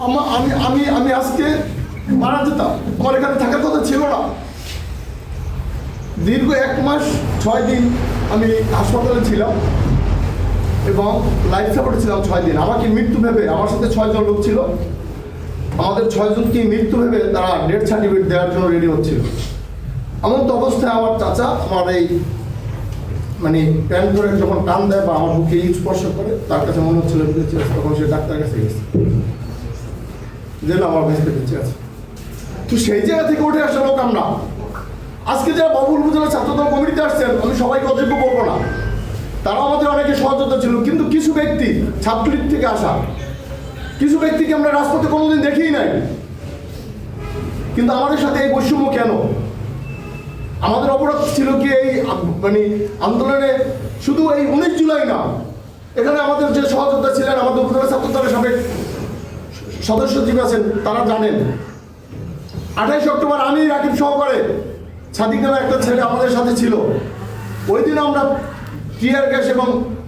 আমা- আমি আমি আমি আজকে মারা যেতাম। আমার এখানে থাকার কথা ছিল না। দীর্ঘ এক মাস, ছয় দিন আমি হাসপাতালে ছিলাম এবং লাইফ সাপোর্টে ছিলাম ছয় দিন। আমাকে মৃত্যু ভেবে, আমার সাথে ছয়জন লোক ছিল। আমাদের ছয়জনকে মৃত্যু ভেবে তারা ডেথ সার্টিফিকেট দেওয়ার জন্য রেডি হচ্ছিল। এমন তো অবস্থায় আমার চাচা আমার এই মানে প্যান্ট ধরে যখন টান দেয় বা আমার বুকে স্পর্শ করে, তার কাছে মনে হচ্ছিল তখন সে ডাক্তার কাছে গেছে। যে না আমার বেঁচে বেঁচে আছে। তো সেই জায়গা থেকে উঠে আসা লোক আমরা। আজকে যারা বাবুল উপজেলা ছাত্রদল কমিটিতে আসছেন, আমি সবাইকে অযোগ্য বলব না। তারা আমাদের অনেকে সহযোগিতা ছিল, কিন্তু কিছু ব্যক্তি ছাত্রলীগ থেকে আসা। কিছু ব্যক্তিকে আমরা রাজপথে কোনোদিন দেখিই নাই। কিন্তু আমাদের সাথে এই বৈষম্য কেন? আমাদের অপরাধ ছিল কি এই মানে আন্দোলনে শুধু এই উনিশ জুলাই না। এখানে আমাদের যে সহযোদ্ধা ছিলেন আমাদের উপজেলা ছাত্র সাবেক সদস্য যিনি আছেন, তারা জানেন। আঠাইশ অক্টোবর আমি রাকিব সহকারে সাদিক নামে একটা ছেলে আমাদের সাথে ছিল। ওই দিন আমরা টিয়ার গ্যাস এবং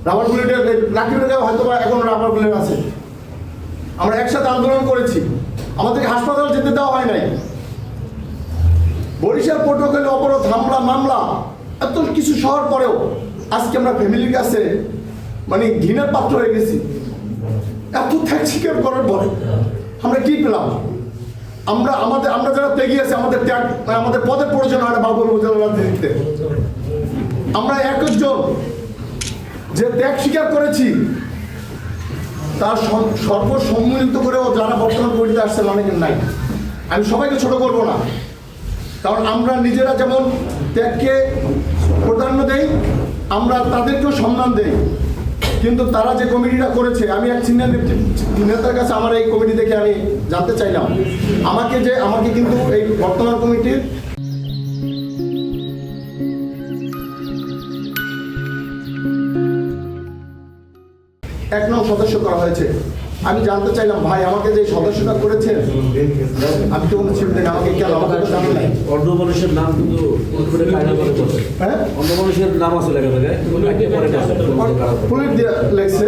রাবার বুলেটের রাকিবের গায়ে হয়তো বা এখন রাবার বুলেট আছে। আমরা একসাথে আন্দোলন করেছি। আমাদেরকে হাসপাতাল যেতে দেওয়া হয় নাই। বরিশাল পটুয়াখালী অবরোধ, হামলা, মামলা, এত কিছু শহর পরেও আজকে আমরা ফ্যামিলির কাছে মানে ঘৃণার পাত্র হয়ে গেছি। এত ত্যাগ স্বীকার করার পরে আমরা কি পেলাম? আমরা, আমাদের, আমরা যারা ত্যাগী আছি, আমাদের ত্যাগ মানে আমাদের পদের প্রয়োজন হয় না বাবুল রাজনীতিতে আমরা এক একজন যে ত্যাগ স্বীকার করেছি, তার সর- সর্বসম্মিলিত করেও যারা বর্তমান করিতে আসছেন অনেকের নাই আমি সবাইকে ছোট করব না। কারণ আমরা নিজেরা যেমন ত্যাগকে প্রাধান্য দেই, আমরা তাদেরকেও সম্মান দেই। কিন্তু তারা যে কমিটিটা করেছে, আমি এক সিনিয়র নেতার কাছে আমার এই কমিটি দেখে আমি জানতে চাইলাম। আমাকে যে আমাকে কিন্তু এই বর্তমান কমিটির এক নং সদস্য করা হয়েছে। আমি জানতে চাইলাম ভাই আমাকে যে সদস্যটা করেছেন আমি তো কোনো চিন্তা আমাকে কেন আমাকে তো জানা নাই? অন্য মানুষের নাম কিন্তু হ্যাঁ? অন্য মানুষের নাম আছে লেখা থাকে পুলিশ দিয়ে লেগছে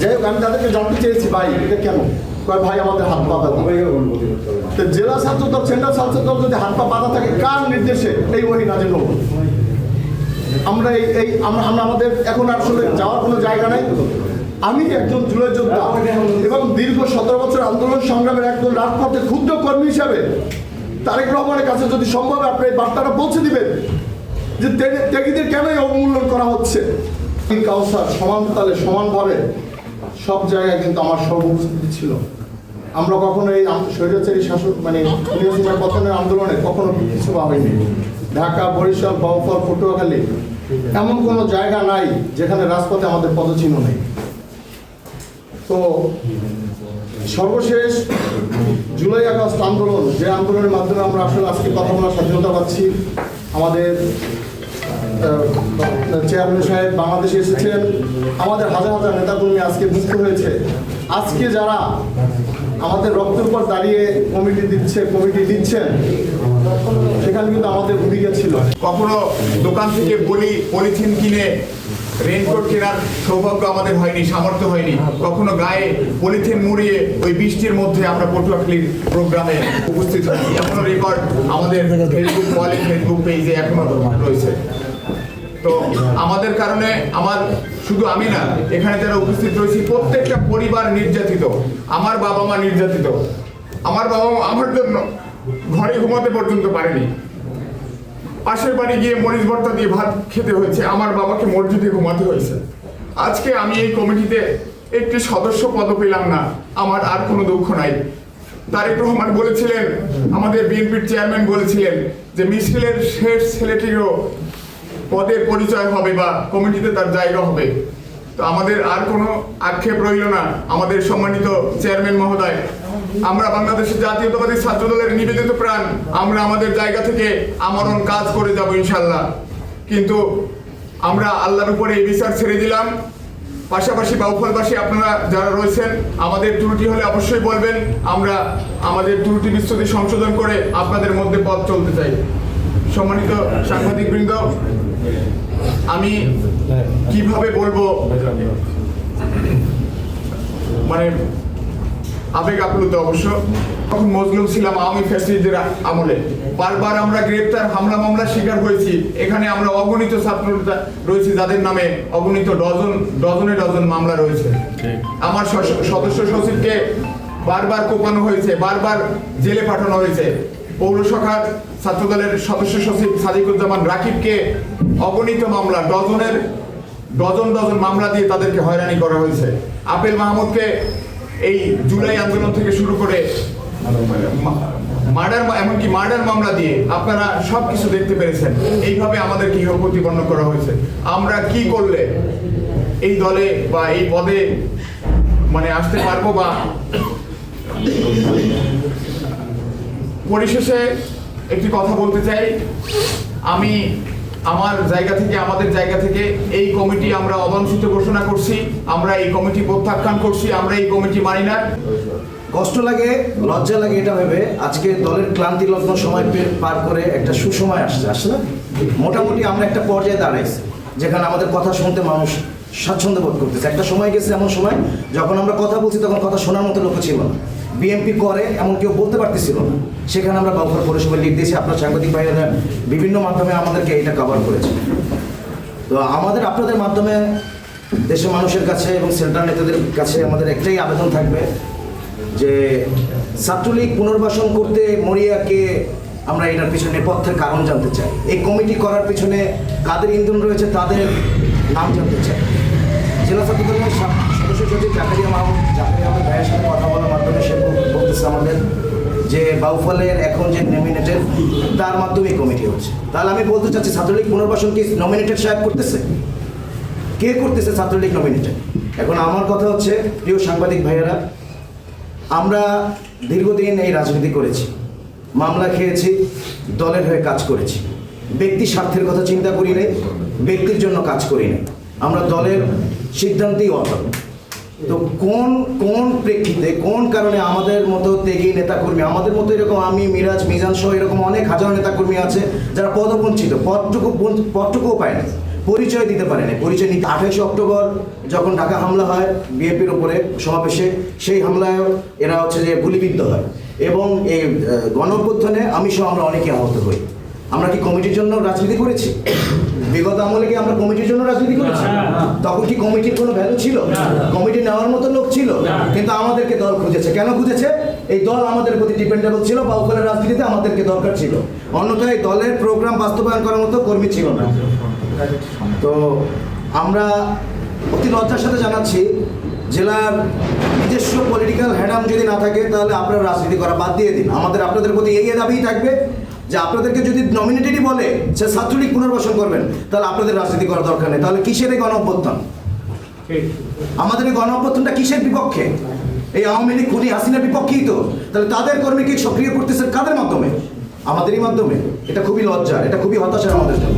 যাই হোক আমি তাদেরকে জানতে চেয়েছি ভাই এটা কেন? কয় ভাই আমাদের হাত পা বাঁধা তো জেলা ছাত্র দল সেন্ট্রাল ছাত্র দল যদি হাত পা বাঁধা থাকে কার নির্দেশে এই ওই নাজিল হব আমরা এই আমরা আমাদের এখন আসলে যাওয়ার কোনো জায়গা নাই। আমি একজন জুলাই যোদ্ধা এবং দীর্ঘ সতেরো বছর আন্দোলন সংগ্রামের একজন রাজপথে ক্ষুদ্র কর্মী হিসাবে তারেক রহমানের কাছে যদি সম্ভব আপনি এই বার্তাটা পৌঁছে দিবেন যে ত্যাগী- ত্যাগীদের কেন অবমূল্যন করা হচ্ছে? কাউসার সমান তালে সমানভাবে সব জায়গায় কিন্তু আমার সর্বোপস্থিতি ছিল। আমরা কখনো এই স্বৈরাচারী শাসক মানে পতনের আন্দোলনে কখনো কিছু ভাবিনি। ঢাকা, বরিশাল, বাউফল, পটুয়াখালী এমন কোনো জায়গা নাই যেখানে রাজপথে আমাদের পদচিহ্ন নেই। তো সর্বশেষ জুলাই আগস্ট আন্দোলন, যে আন্দোলনের মাধ্যমে আমরা আসলে আজকে কথা বলার স্বাধীনতা পাচ্ছি, আমাদের চেয়ারম্যান সাহেব বাংলাদেশে এসেছেন আমাদের হাজার হাজার নেতাকর্মী আজকে মুক্ত হয়েছে। আজকে যারা আমাদের রক্তের উপর দাঁড়িয়ে কমিটি দিচ্ছে, কমিটি দিচ্ছেন, সেখানে কিন্তু আমাদের ভূমিকা ছিল। কখনো দোকান থেকে বলি পলিথিন কিনে রেনকোট কেনার সৌভাগ্য আমাদের হয়নি, সামর্থ্য হয়নি। কখনো গায়ে পলিথিন মুড়িয়ে ওই বৃষ্টির মধ্যে আমরা পটুয়াখালীর প্রোগ্রামে উপস্থিত হয়েছি। এখনও রেকর্ড আমাদের ফেসবুক ওয়ালে ফেসবুক পেজে এখনও রয়েছে। তো আমাদের কারণে আমার, শুধু আমি না, এখানে যারা উপস্থিত রয়েছি, প্রত্যেকটা পরিবার নির্যাতিত, আমার বাবা মা নির্যাতিত। আমার বাবা মা আমার জন্য ঘরে ঘুমাতে পর্যন্ত পারেনি। পাশের বাড়ি গিয়ে মরিচ ভর্তা দিয়ে ভাত খেতে হয়েছে। আমার বাবাকে মসজিদে ঘুমাতে হয়েছে। আজকে আমি এই কমিটিতে একটি সদস্য পদ পেলাম না। আমার আর কোনো দুঃখ নাই। তারেক রহমান বলেছিলেন, আমাদের বিএনপির চেয়ারম্যান বলেছিলেন যে মিছিলের শেষ ছেলেটিরও পদের পরিচয় হবে বা কমিটিতে তার জায়গা হবে। তো আমাদের আর কোনো আক্ষেপ রইল না। আমাদের সম্মানিত চেয়ারম্যান মহোদয় আমরা বাংলাদেশের জাতীয়তাবাদী ছাত্র দলের নিবেদিত প্রাণ। আমরা আমাদের জায়গা থেকে আমরণ কাজ করে যাব ইনশাল্লাহ। কিন্তু আমরা আল্লাহর উপরে এই বিচার ছেড়ে দিলাম। পাশাপাশি বাউফলবাসী আপনারা যারা রয়েছেন, আমাদের ত্রুটি হলে অবশ্যই বলবেন, আমরা আমাদের ত্রুটি বিচ্ছুতি সংশোধন করে আপনাদের মধ্যে পথ চলতে চাই। সম্মানিত সাংবাদিক বৃন্দ আমি কীভাবে বলব? মানে আবেগ আপ্লুত অবশ্য। তখন মজলুম ছিলাম আওয়ামী ফ্যাসিলিটির আমলে। বারবার আমরা গ্রেপ্তার হামলা মামলার শিকার হয়েছি। এখানে আমরা অগণিত ছাত্র রয়েছে যাদের নামে অগণিত ডজন ডজনে ডজন মামলা রয়েছে। আমার সদস্য সচিবকে বারবার কোপানো হয়েছে বারবার জেলে পাঠানো হয়েছে। পৌরসভার ছাত্রদলের সদস্য সচিব সাদিকুজ্জামান রাকিবকে অগণিত মামলা ডজনের ডজন ডজন মামলা দিয়ে তাদেরকে হয়রানি করা হয়েছে। আপেল মাহমুদকে এই জুলাই আন্দোলন থেকে শুরু করে মার্ডার এমনকি মার্ডার মামলা দিয়ে আপনারা সব কিছু দেখতে পেরেছেন। এইভাবে আমাদেরকে ইহ প্রতিপন্ন করা হয়েছে। আমরা কি করলে এই দলে বা এই পদে মানে আসতে পারব বা পরিশেষে একটি কথা বলতে চাই। আমি আমার জায়গা থেকে, আমাদের জায়গা থেকে এই কমিটি আমরা অবাঞ্ছিত ঘোষণা করছি, আমরা এই কমিটি প্রত্যাখ্যান করছি, আমরা এই কমিটি মানি না। কষ্ট লাগে, লজ্জা লাগে এটা ভেবে। আজকে দলের ক্লান্তি লগ্ন সময় পার করে একটা সুসময় আসছে না? মোটামুটি আমরা একটা পর্যায়ে দাঁড়াইছি, যেখানে আমাদের কথা শুনতে মানুষ স্বাচ্ছন্দ্য বোধ করতেছে। একটা সময় গেছে এমন সময়, যখন আমরা কথা বলছি, তখন কথা শোনার মতো লোক ছিল না। বিএমপি করে এমন কেউ বলতে পারতেছিল না। সেখানে আমরা বাউফার পৌরসভা লিড দিয়েছি। আপনার সাংবাদিক ভাইয়েরা বিভিন্ন মাধ্যমে আমাদেরকে এটা কভার করেছে। তো আমাদের আপনাদের মাধ্যমে দেশের মানুষের কাছে এবং সেন্ট্রাল নেতাদের কাছে আমাদের একটাই আবেদন থাকবে যে ছাত্রলীগ পুনর্বাসন করতে মরিয়াকে আমরা এটার পিছনে নেপথ্যের কারণ জানতে চাই। এই কমিটি করার পিছনে কাদের ইন্ধন রয়েছে, তাদের নাম জানতে চাই। জেলা ছাত্রদলের সা- সদস্য সচিব জাকারিয়া মাহমুদ, জাকারিয়া আহমেদ ভাইয়ের সাথে কথা বলার মাধ্যমে সে বলতেছে আমাদের যে বাউফলের এখন যে নমিনেটেড তার মাধ্যমে কমিটি হচ্ছে। তাহলে আমি বলতে চাচ্ছি, ছাত্রলীগ পুনর্বাসন কি নমিনেটেড সাহেব করতেছে? কে করতেছে ছাত্রলীগ নমিনেটেড এখন আমার কথা হচ্ছে, প্রিয় সাংবাদিক ভাইয়েরা, আমরা দীর্ঘদিন এই রাজনীতি করেছি, মামলা খেয়েছি, দলের হয়ে কাজ করেছি। ব্যক্তি স্বার্থের কথা চিন্তা করি নাই, ব্যক্তির জন্য কাজ করি নাই। আমরা দলের সিদ্ধান্তেই অটল। তো কোন কোন প্রেক্ষিতে, কোন কারণে আমাদের মতো ত্যাগী নেতাকর্মী, আমাদের মতো এরকম আমি, মিরাজ, মিজান সহ এরকম অনেক হাজার নেতাকর্মী আছে, যারা পদবঞ্চিত, পদটুকু পদটুকুও পায় না পরিচয় দিতে পারেনি, পরিচয় নিতে আঠাশে অক্টোবর যখন ঢাকা হামলা হয় বিএপির উপরে সমাবেশে, সেই হামলায় এরা হচ্ছে যে গুলিবিদ্ধ হয়। এবং এই গণ অভ্যুত্থানে আমি সহ আমরা অনেকে আহত হই। আমরা কি কমিটির জন্য রাজনীতি করেছি? বিগত আমলে কি আমরা কমিটির জন্য রাজনীতি করেছি? তখন কি কমিটির কোনো ভ্যালু ছিল? কমিটি নেওয়ার মতো লোক ছিল? কিন্তু আমাদেরকে দল খুঁজেছে। কেন খুঁজেছে? এই দল আমাদের প্রতি ডিপেন্ডেবল ছিল বা উপরের রাজনীতিতে আমাদেরকে দরকার ছিল। অন্যথায় দলের প্রোগ্রাম বাস্তবায়ন করার মতো কর্মী ছিল না। তো আমরা অতি লজ্জার সাথে জানাচ্ছি জেলার নিজস্ব পলিটিক্যাল হ্যাডাম যদি না থাকে তাহলে আপনারা রাজনীতি করা বাদ দিয়ে দিন। আমাদের আপনাদের প্রতি এই দাবিই থাকবে। যে আপনাদেরকে যদি নমিনেটেডই বলে সে ছাত্রলীগ পুনর্বাসন করবেন, তাহলে আপনাদের রাজনীতি করার দরকার নেই। তাহলে কিসের এই গণ অভ্যুত্থান আমাদের এই গণ অভ্যুত্থানটা কিসের বিপক্ষে? এই আওয়ামী লীগ খুনি হাসিনার বিপক্ষেই তো। তাহলে তাদের কর্মীকে সক্রিয় করতেছে কাদের মাধ্যমে? আমাদেরই মাধ্যমে। এটা খুবই লজ্জার, এটা খুবই হতাশার আমাদের জন্য।